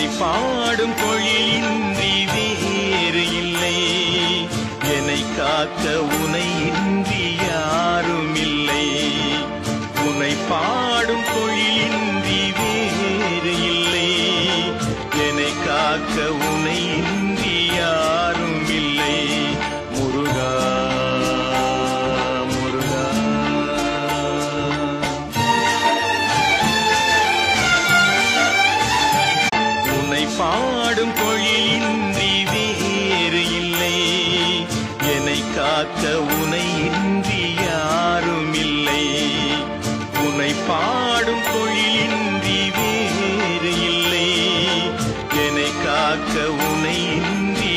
உன்னை பாடும் பொழியின்றி வேறு இல்லை. என்னை காக்க உனை இன்றி யாரும் இல்லை உன்னை பாடும் பொழியின்றி வேறு இல்லை. என்னை காக்க உனை இன்றி பாடும் பொழியின்றி வேறு இல்லை. என்னை காக்க உனை இன்றி யாரும் இல்லை உனை பாடும் பொழியின்றி வேறு இல்லை. என்னை காக்க உனை இன்றி